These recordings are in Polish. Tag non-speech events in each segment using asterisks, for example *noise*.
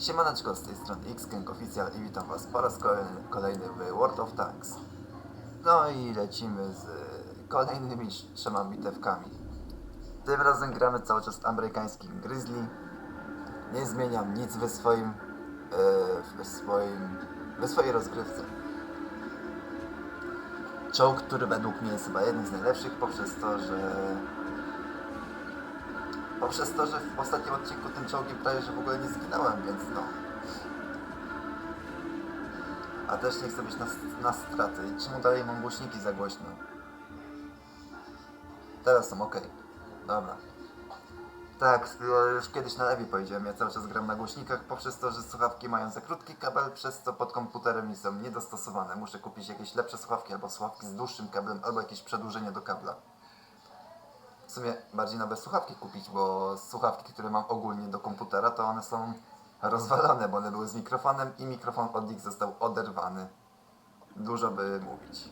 Siemaneczko, z tej strony Xgang Official i witam was po raz kolejny, w World of Tanks. No i lecimy z kolejnymi trzema bitewkami. Tym razem gramy cały czas amerykańskim Grizzly. Nie zmieniam nic we swoim, e, we swoim, we swojej rozgrywce. Czołg, który według mnie jest chyba jednym z najlepszych poprzez to, że poprzez to, że w ostatnim odcinku tym czołgiem prawie, że w ogóle nie zginąłem, więc no. A też nie chcę być na, na straty. I czemu dalej mam głośniki za głośno? Teraz są ok. Dobra. Tak, już kiedyś na lewie powiedziałem, ja cały czas gram na głośnikach poprzez to, że słuchawki mają za krótki kabel, przez co pod komputerem są niedostosowane. Muszę kupić jakieś lepsze słuchawki, albo słuchawki z dłuższym kablem, albo jakieś przedłużenie do kabla. W sumie bardziej na bez słuchawki kupić, bo słuchawki, które mam ogólnie do komputera, to one są rozwalone, bo one były z mikrofonem i mikrofon od nich został oderwany. Dużo by mówić.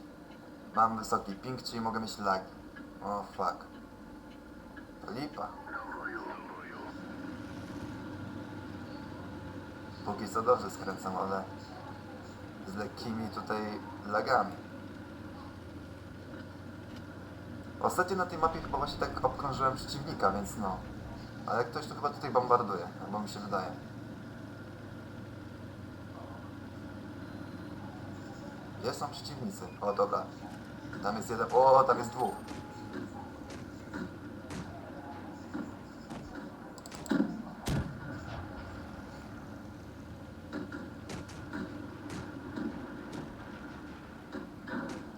Mam wysoki ping, czyli mogę mieć lagi. O fuck. Lipa. Póki co dobrze skręcam, ale z lekkimi tutaj lagami. Ostatnio na tej mapie chyba właśnie tak obkrążyłem przeciwnika, więc no. Ale ktoś tu chyba tutaj bombarduje, albo mi się wydaje. Gdzie są przeciwnicy? O, dobra. Tam jest jeden. O, tam jest dwóch.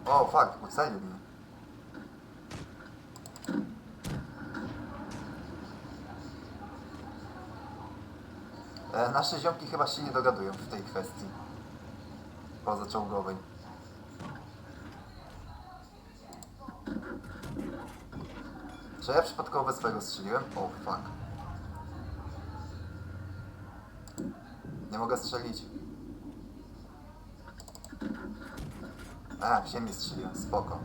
O, fuck, ocalił mnie. Nasze ziomki chyba się nie dogadują w tej kwestii. Pozaczołgowej. Czy ja przypadkowo bez swojego strzeliłem? O, fuck. Nie mogę strzelić. A, w ziemię strzeliłem, spoko.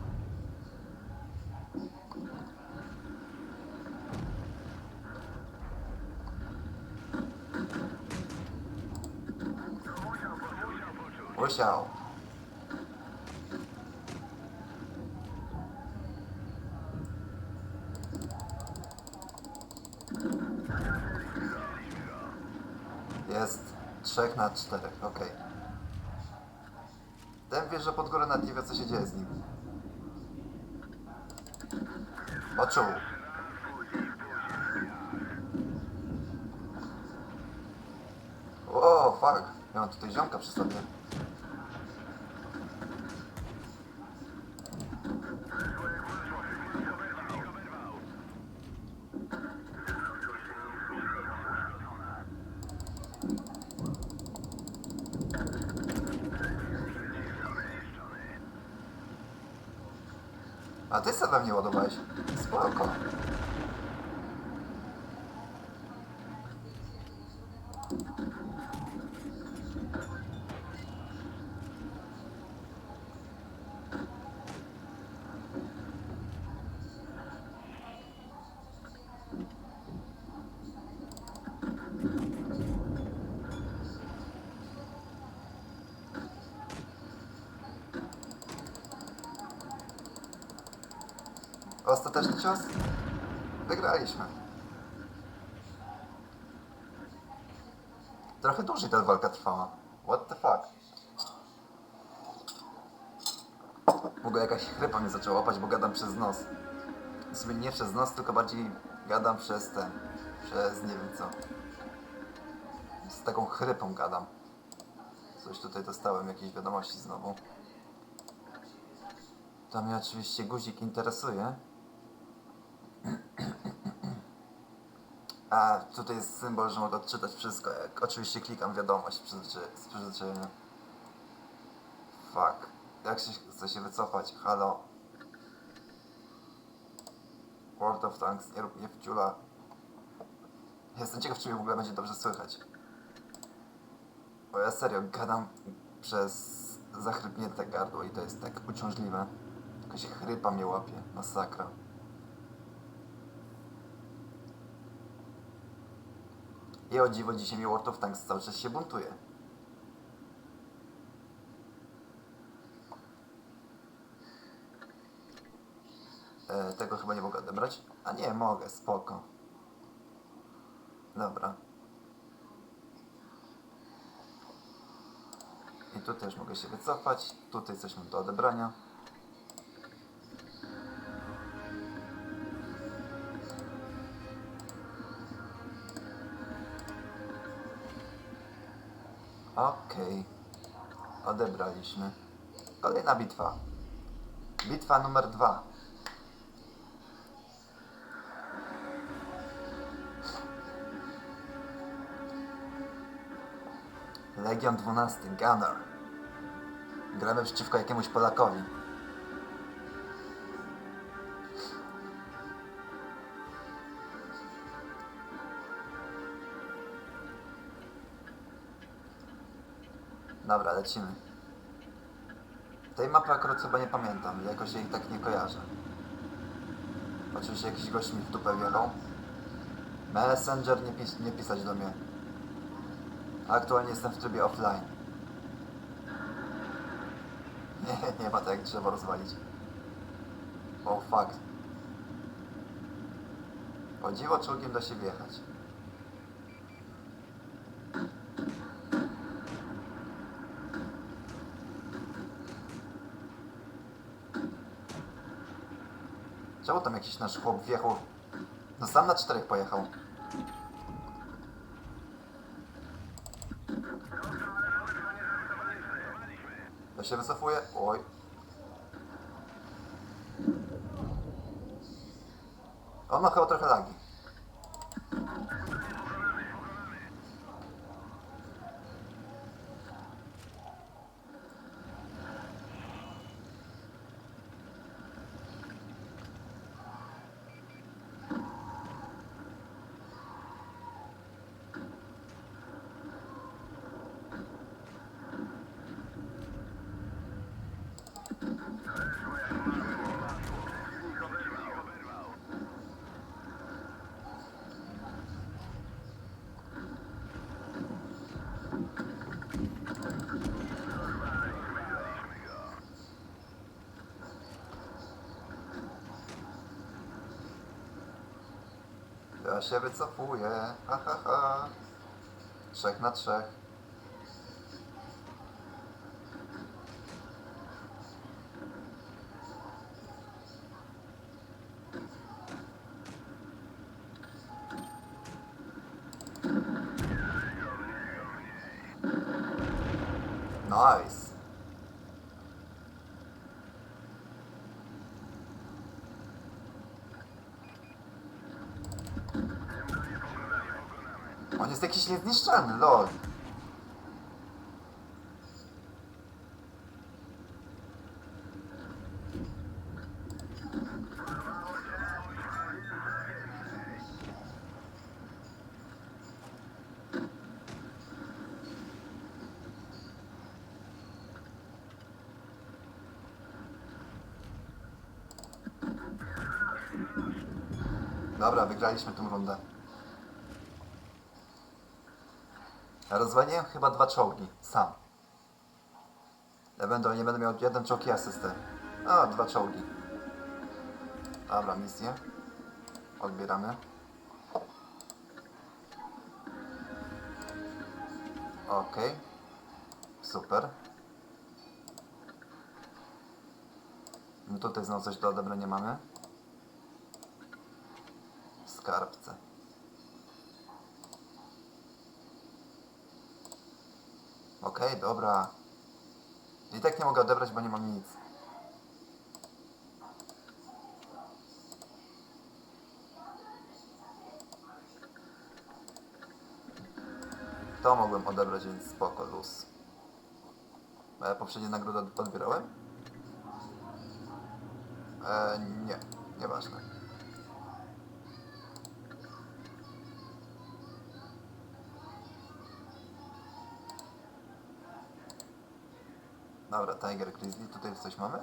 Jest trzech na czterech, okej. Ten wie, że pod górę wie, co się dzieje z nim. Poczuł. O, fuck. Ja mam tutaj ziomka przy sobie. A ty sobie we mnie ładowałeś. Spoko. Ostateczny cios? Wygraliśmy. Trochę dłużej ta walka trwała. What the fuck? W ogóle jakaś chrypa mnie zaczęła łapać, bo gadam przez nos. W sumie nie przez nos, tylko bardziej gadam przez ten. Przez nie wiem co. Z taką chrypą gadam. Coś tutaj dostałem, jakieś wiadomości znowu. To mnie oczywiście guzik interesuje. A, tutaj jest symbol, że mogę odczytać wszystko. Jak oczywiście klikam wiadomość z przyzwyczajenia. Fuck. Jak się chce się wycofać? Halo. World of Tanks, nie mnie wciula. Jestem ciekaw, czy mnie w ogóle będzie dobrze słychać. Bo ja serio gadam przez zachrypnięte gardło i to jest tak uciążliwe. Jakaś chrypa mnie łapie. Masakra. I o dziwo dzisiaj mi World of Tanks cały czas się buntuje. E, tego chyba nie mogę odebrać. A nie, mogę, spoko. Dobra. I tu też mogę się wycofać. Tutaj coś mam do odebrania. Okej. Odebraliśmy. Kolejna bitwa. Bitwa numer dwa. Legion 12, Gunner. Gramy przeciwko jakiemuś Polakowi. Dobra, lecimy. Tej mapy akurat chyba nie pamiętam, jakoś jej tak nie kojarzę. Oczywiście jakiś gość mi w dupę wjechał. Messenger nie, pis nie pisać do mnie. Aktualnie jestem w trybie offline. *laughs* Nie, nie ma tak drzewo rozwalić. O fuck. O dziwo czołgiem da się wjechać. Czemu tam jakiś nasz chłop wjechał? No sam na czterech pojechał. Ja się wycofuję. Oj. On ma chyba trochę lagi. Ja się wycofuję. Ha, ha, ha. Trzech na trzech. Nice. On jest jakiś niezniszczalny, lol. Dobra, wygraliśmy tą rundę. Rozwaliłem chyba dwa czołgi, sam. Ewentualnie będę miał jeden czołg i asystę. A, dwa czołgi. Dobra, misję. Odbieramy. Okej. Super. No tutaj znowu coś do odebrania mamy. Skarbce. Okej, dobra. I tak nie mogę odebrać, bo nie mam nic. To mogłem odebrać, więc spoko, luz. E, poprzednie nagrodę odbierałem? E, nie, nieważne. Dobra, Tiger Grizzly, tutaj coś mamy?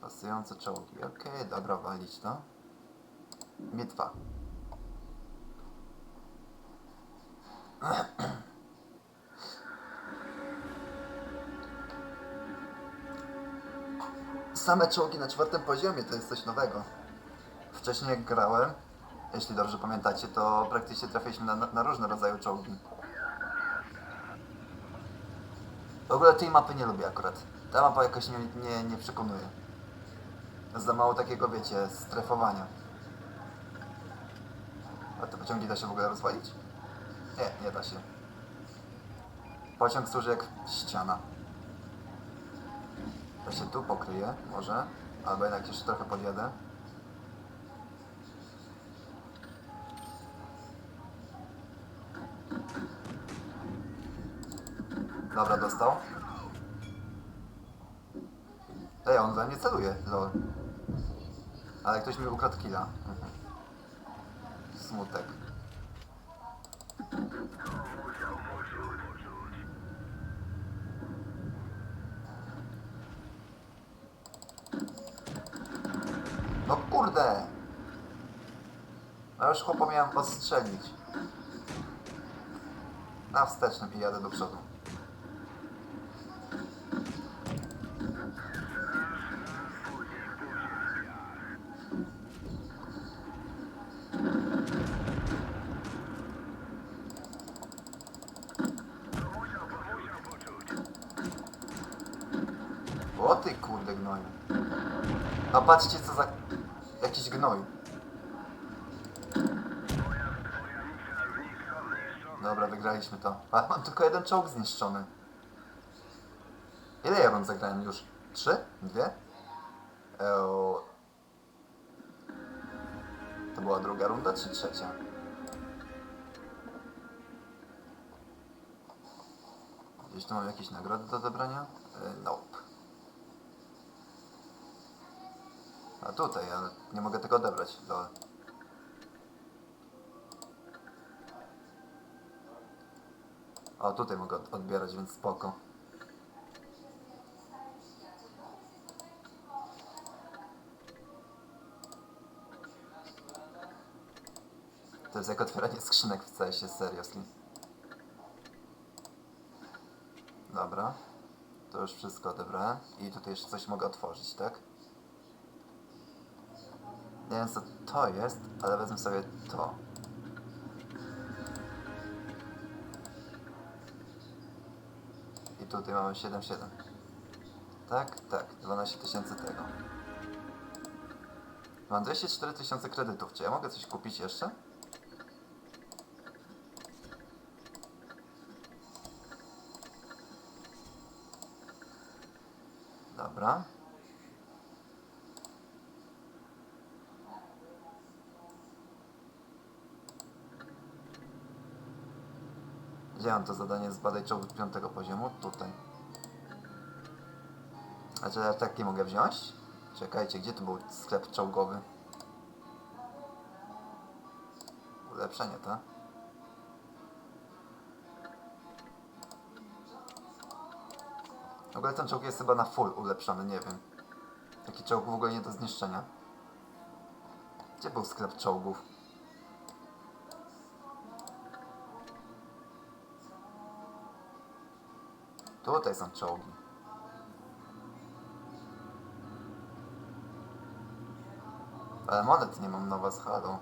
Pasujące czołgi, okej, dobra, walić to. Bitwa. Same czołgi na czwartym poziomie to jest coś nowego. Wcześniej jak grałem, jeśli dobrze pamiętacie, to praktycznie trafiliśmy na, na różne rodzaje czołgi. W ogóle tej mapy nie lubię akurat. Ta mapa jakoś nie, nie, nie przekonuje. Za mało takiego, wiecie, strefowania. A te pociągi da się w ogóle rozwalić? Nie, nie da się. Pociąg służy jak ściana. To się tu pokryje, może. Albo jednak jeszcze trochę podjadę. Dobra, dostał. Ej, on we mnie celuje, lol. Ale ktoś mi ukradł killa. Mhm. Smutek. No kurde! No już chłopa miałem postrzelić. Na wstecznym i jadę do przodu. O ty kurde gnoju. A patrzcie co za... jakiś gnoj. Dobra, wygraliśmy to. Ale mam tylko jeden czołg zniszczony. Ile ja rund zagrałem już? Trzy? Dwie? Eee... To była druga runda czy trzecia? Gdzieś tu mam jakieś nagrody do odebrania? Eee, nope. A tutaj, ale nie mogę tego odebrać. Lol. O, tutaj mogę od- odbierać, więc spoko. To jest jak otwieranie skrzynek w CS-ie, seriously. Dobra. To już wszystko odebrałem. I tutaj jeszcze coś mogę otworzyć, tak? Nie wiem co to jest, ale wezmę sobie to. Tutaj mamy 7,7. Tak, tak, 12 tysięcy tego. Mam 204 tysiące kredytów. Czy ja mogę coś kupić jeszcze? Dobra. Mam to zadanie zbadaj czołg piątego poziomu? Tutaj. A czy ja takie mogę wziąć? Czekajcie, gdzie tu był sklep czołgowy? Ulepszenie, to? W ogóle ten czołg jest chyba na full ulepszony, nie wiem. Taki czołg w ogóle nie do zniszczenia. Gdzie był sklep czołgów? Tutaj są czołgi. Ale monet nie mam nowa z halą.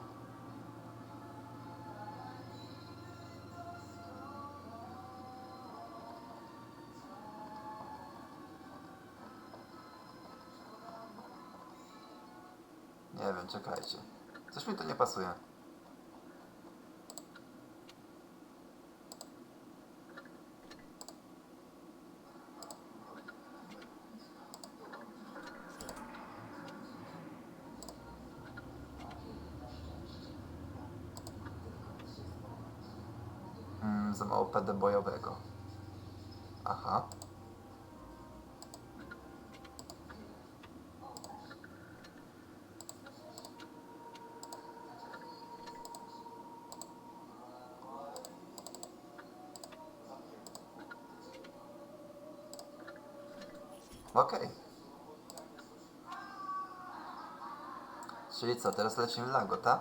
Nie wiem, czekajcie. Coś mi to nie pasuje. Mm, za mało PD bojowego. Aha. Okej. Czyli co, teraz lecimy Lago, tak?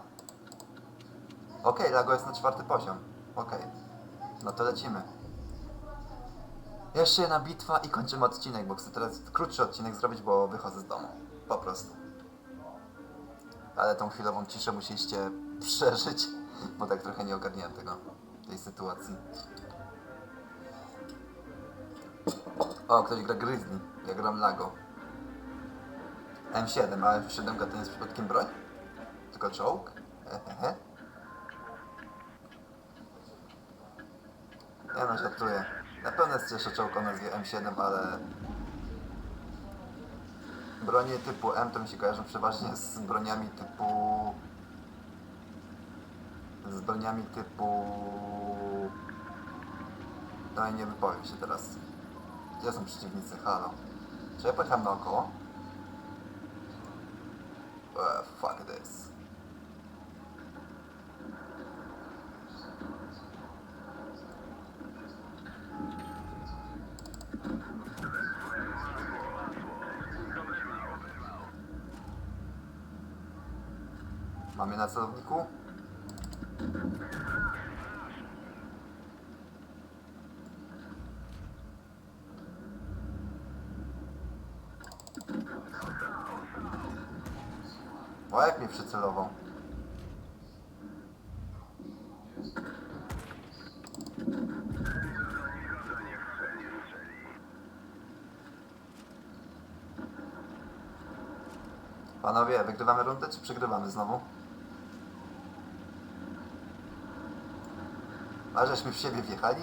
Okej, Lago jest na czwarty poziom. Okej. No to lecimy. Jeszcze jedna bitwa i kończymy odcinek, bo chcę teraz krótszy odcinek zrobić, bo wychodzę z domu. Po prostu. Ale tą chwilową ciszę musieliście *laughs* przeżyć, bo tak trochę nie ogarniałem tego, tej sytuacji. O, ktoś gra Grizzly. Ja gram Lago. M7, ale M7 to nie jest przypadkiem broń? Tylko czołg? Hehehe. Ja no żartuję. Na pewno jest jeszcze czołg o nazwie M7, ale... Bronie typu M to mi się kojarzą przeważnie z broniami typu... Z broniami typu... No i nie wypowiem się teraz. Gdzie są przeciwnicy? Halo. Czy ja pojechałem naokoło? Uh, fuck this. Mamy na celowniku? O, jak mnie przycelował. Panowie, wygrywamy rundę, czy przegrywamy znowu? A żeśmy w siebie wjechali?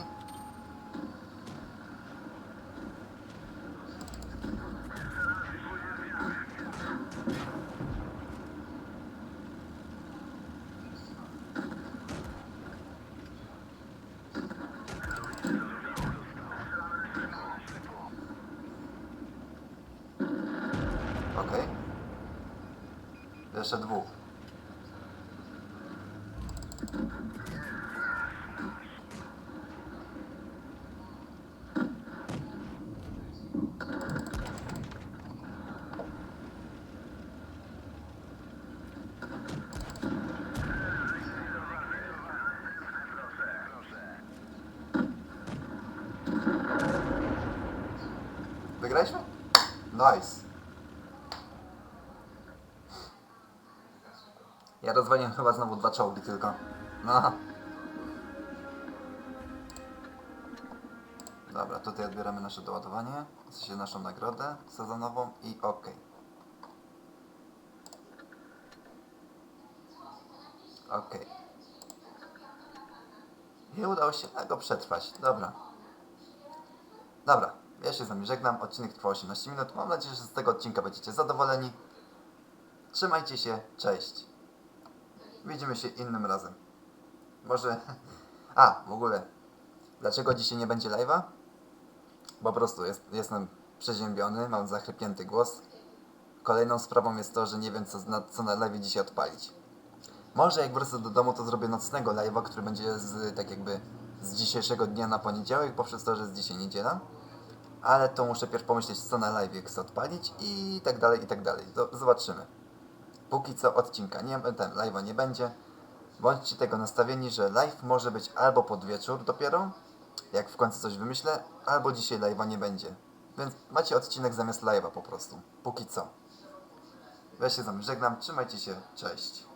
Okej. Jeszcze dwóch. Wygraliśmy? Nice. Ja rozwaliłem chyba znowu dwa czołgi tylko. No. Dobra, tutaj odbieramy nasze doładowanie, w sensie naszą nagrodę sezonową i ok. Ok. I udało się go przetrwać. Dobra. Ja się z wami żegnam. Odcinek trwał 18 minut. Mam nadzieję, że z tego odcinka będziecie zadowoleni. Trzymajcie się, cześć. Widzimy się innym razem. Może. *laughs* A, w ogóle. Dlaczego dzisiaj nie będzie live'a? Po prostu jest, jestem przeziębiony, mam zachrypnięty głos. Kolejną sprawą jest to, że nie wiem co na, co na dzisiaj odpalić. Może jak wrócę do domu, to zrobię nocnego live'a, który będzie z, tak jakby z dzisiejszego dnia na poniedziałek, poprzez to, że jest dzisiaj niedziela. Ale to muszę pierw pomyśleć, co na live chcę odpalić i tak dalej, i tak dalej. Zobaczymy. Póki co odcinka nie, ten live'a nie będzie. Bądźcie tego nastawieni, że live może być albo pod wieczór dopiero, jak w końcu coś wymyślę, albo dzisiaj live'a nie będzie. Więc macie odcinek zamiast live'a po prostu. Póki co. Ja się z żegnam, trzymajcie się, cześć.